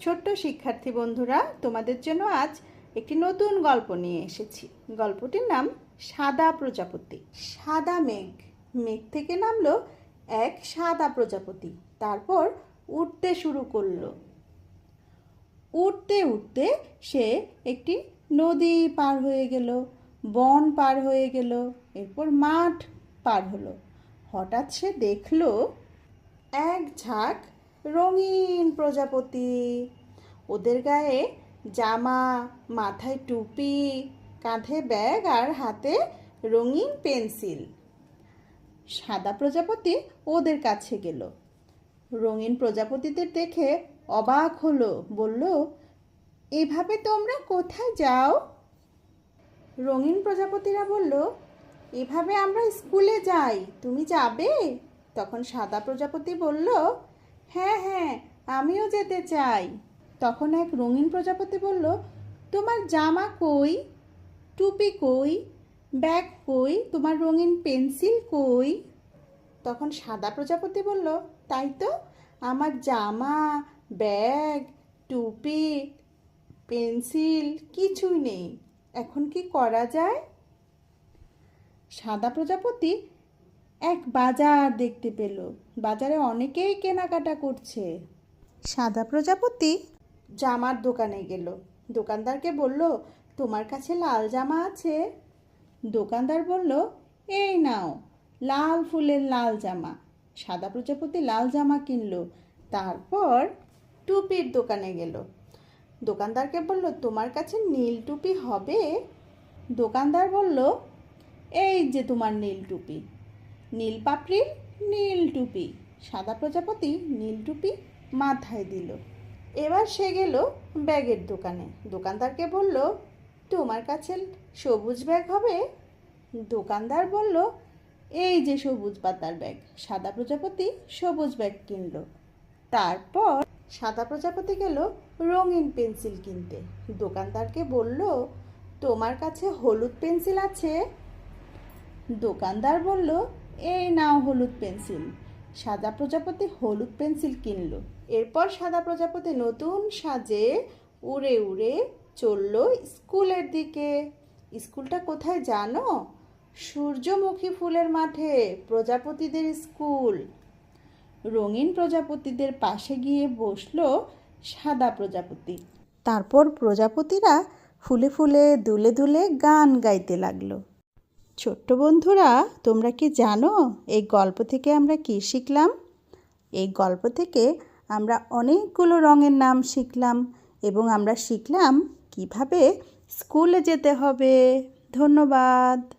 ছোট্ট শিক্ষার্থী বন্ধুরা, তোমাদের জন্য আজ একটি নতুন গল্প নিয়ে এসেছি। গল্পটির নাম সাদা প্রজাপতি। সাদা মেঘ। মেঘ থেকে নামলো এক সাদা প্রজাপতি। তারপর উঠতে শুরু করল। উঠতে উঠতে সে একটি নদী পার হয়ে গেল, বন পার হয়ে গেল, এরপর মাঠ পার হলো। হঠাৎ সে দেখল এক ঝাঁক রঙিন প্রজাপতি। ওদের গায়ে জামা, মাথায় টুপি, কাঁধে ব্যাগ আর হাতে রঙিন পেন্সিল। সাদা প্রজাপতি ওদের কাছে গেল। রঙিন প্রজাপতিদের দেখে অবাক হলো, বলল, এভাবে তোমরা কোথায় যাও? রঙিন প্রজাপতিরা বলল, এভাবে আমরা স্কুলে যাই, তুমি যাবে? তখন সাদা প্রজাপতি বলল হ্যাঁ হ্যাঁ আমিও যেতে চাই। তখন এক রঙিন প্রজাপতি বলল, তোমার জামা কই? টুপি কই? ব্যাগ কই? তোমার রঙিন পেন্সিল কই? তখন সাদা প্রজাপতি বলল, তাই তো, আমার জামা, ব্যাগ, টুপি, পেন্সিল কিছুই নেই। এখন কি করা যায়? সাদা প্রজাপতি এক বাজার দেখতে পেল। বাজারে অনেকেই কেনাকাটা করছে। সাদা প্রজাপতি? জামার দোকানে গেল। দোকানদারকে বলল তোমার কাছে লাল জামা আছে? দোকানদার বলল এই নাও লাল ফুলের লাল জামা। সাদা প্রজাপতি লাল জামা কিনলো। তারপর টুপির দোকানে গেল। দোকানদারকে বলল তোমার কাছে নীল টুপি হবে? দোকানদার বলল এই যে তোমার নীল টুপি। নীল পাপড়ির নীল টুপি। সাদা প্রজাপতি, নীল টুপি মাথায় দিল। এবার সে গেল ব্যাগের দোকানে। দোকানদারকে বলল, তোমার কাছে সবুজ ব্যাগ হবে? দোকানদার বলল, এই যে সবুজ পাতার ব্যাগ। সাদা প্রজাপতি সবুজ ব্যাগ কিনলো। তারপর সাদা প্রজাপতি গেল রঙিন পেন্সিল কিনতে। দোকানদারকে বলল, তোমার কাছে হলুদ পেন্সিল আছে? দোকানদার বলল এই নাও হলুদ পেন্সিল। সাদা প্রজাপতি হলুদ পেন্সিল কিনলো। এরপর সাদা প্রজাপতি নতুন সাজে উড়ে উড়ে চলল স্কুলের দিকে। স্কুলটা কোথায় জানো? সূর্যমুখী ফুলের মাঠে, প্রজাপতিদের স্কুল। রঙিন প্রজাপতিদের পাশে গিয়ে বসল সাদা প্রজাপতি। তারপর প্রজাপতিরা ফুলে ফুলে দুলে দুলে গান গাইতে লাগল। ছোট্ট বন্ধুরা, তোমরা কি জানো এই গল্প থেকে আমরা কি শিখলাম? এই গল্প থেকে আমরা অনেকগুলো রঙের নাম শিখলাম এবং আমরা শিখলাম কীভাবে স্কুলে যেতে হবে। ধন্যবাদ।